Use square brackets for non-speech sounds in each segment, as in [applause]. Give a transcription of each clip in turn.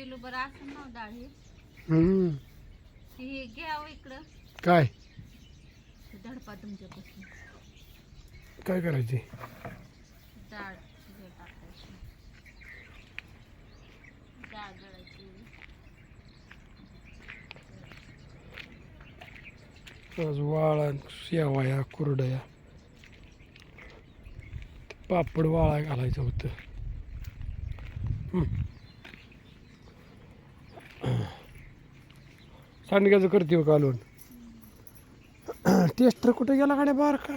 Kilo बरं असं ना डाळ हे हम्म. हे घ्यावं इकडं. काय? ते धडपा तुमच्यापासून. काय करायचे? डाळ हे टाकायची. डाळ दळायची आज वाळा शेवाया कुरडया. पापड वाळा घालायचं होतं. हम्म. सांडग्याचं करते हो कालवण टेस्टर [clears throat] कुठे गेला गाड्या बार का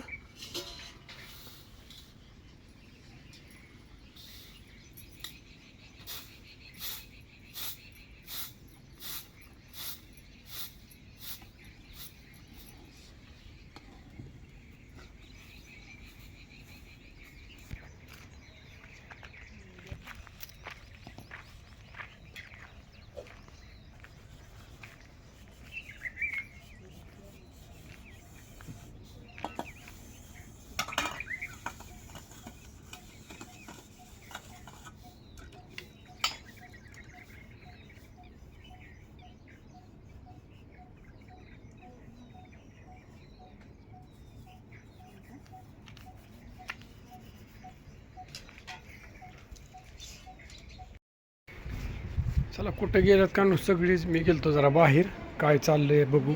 चला कुठे गेलात का नु सगळीच? मी गेलतो जरा बाहेर. काय चाललंय बघू.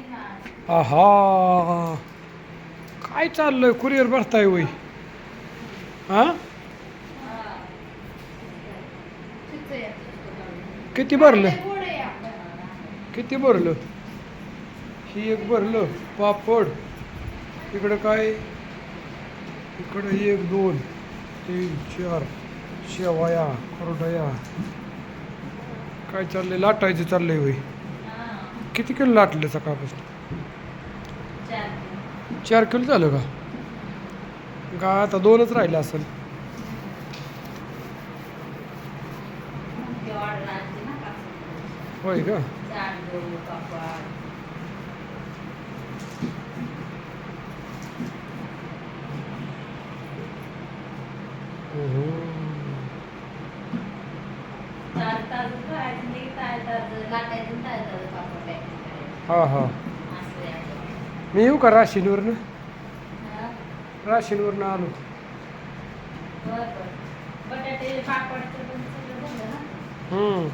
आहा! काय चाललंय? कुरिअर भरताय वय. हां? किती भरलं? किती भरलं? ही एक भरलं. पापड. इकडं काय? इकडं एक दोन तीन चार. शेवाया कुरडया. काय चाललंय? लाटायचं चाललंय होय. किती किलो लाटलं सकाळपासून? चार किलो झालं का? का आता दोनच राहिले असेल? होय का? तास करायचं तास लाटायचं ताय तास पापड पॅकिंग करायचं हा हा असं आहे आपलं. मी येऊ का राशीनवरनं हा? राशीनवरनं आलो बरं बरं बटाटे पापडचं पण सगळं झालं ना हम्म.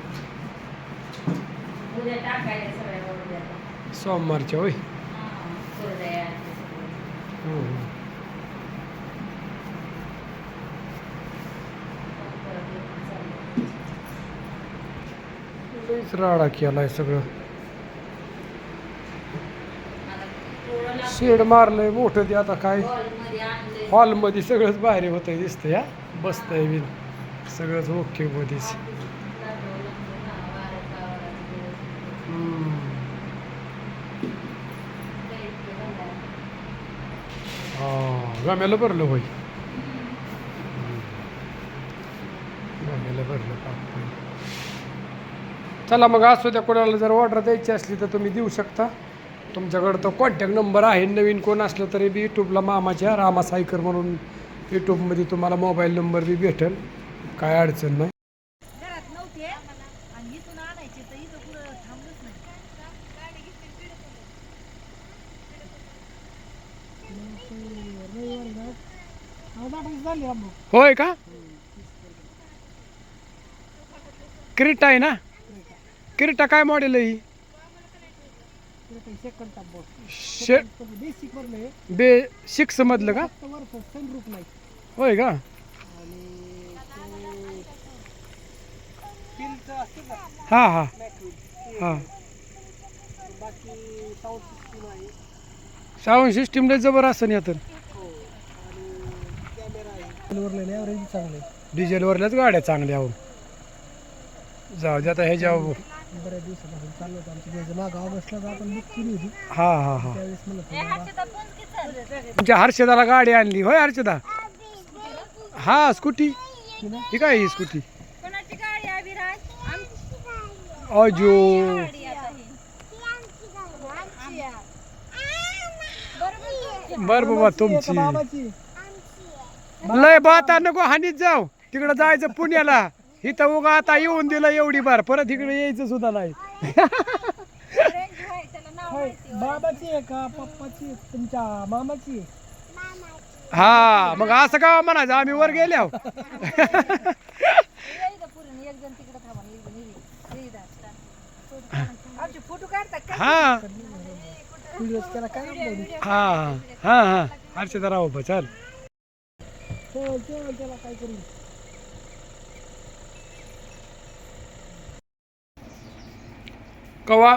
उद्या टाकायला सगळ्या उद्या सोमवारच्या होय हां कुरडया ते सगळं. हम्म. लईच राडा आहे सगळं. शेड मारलंय मोठं ते आता काय? हॉलमध्ये आणलंय. सगळंच बाहेर होतंय दिसतंय या बसतंय मी सगळंच ओके मध्येच. गम्याला भरलं होय गम्याला भरलं चला मग असू द्या कोणाला जर ऑर्डर द्यायची असली तर तुम्ही देऊ शकता. तुमच्याकडं तो कॉन्टॅक्ट नंबर आहे नवीन कोण असलं तरी बी यूट्यूबला मामाच्या रामा सायकर म्हणून यूट्यूबमध्ये तुम्हाला मोबाईल नंबर बी भेटेल. काय अडचण तर नाही. होय का? क्रिटा आहे ना? क्रिटा काय मॉडेल आहे ही? शे बेसिक बे सिक्स मधलं का? सनरूप नाही होय का? हा हा. हा. बाकी साऊंड सिस्टीम लय जबर असन या तर. हो डिझेलवरल्याच गाड्या चांगल्या आहो जाऊ दे आता ह्याच्या बऱ्याच दिवसापासून चाललं होतं आमच्या घ्यायचं मागं ऑगस्टला तर आपण बुक केली होती. हा हा हा. त्यावेळेस म्हणलं तुमच्या हर्षदाला गाडी आणली. होय हर्षदा? हा स्कूटी. ही काय ही स्कूटी? कोणाची गाडी आहे विराज अजो. गाडी आता ही बर बाबा तुमची? बाबाची? लय बाता नको हानीत जाऊ. तिकडं जायचं पुण्याला. इथं उगा आता येऊन दिलं एवढी बार. परत इकडे यायचं सुद्धा नाही. बाबाची आहे का? पप्पाची आहे? तुमच्या मामाची आहे? हा मग असं का म्हणायचं? आम्ही वर गेले. आमचे फोटो काढतात का? हा. व्हिडिओज केला काय? हा हा हा. हर्षदा राव चल चल चल त्याला काय करू? कवा?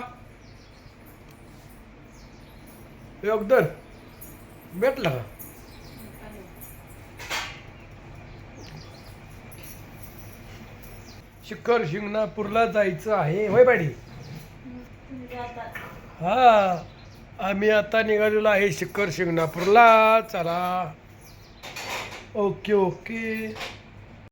योगदर भेटला का? शिखर शिंगणापूरला जायचं आहे. होय पाडी हा. आम्ही आता निघालेलो आहे शिखर शिंगणापूरला. चला. Okay okay.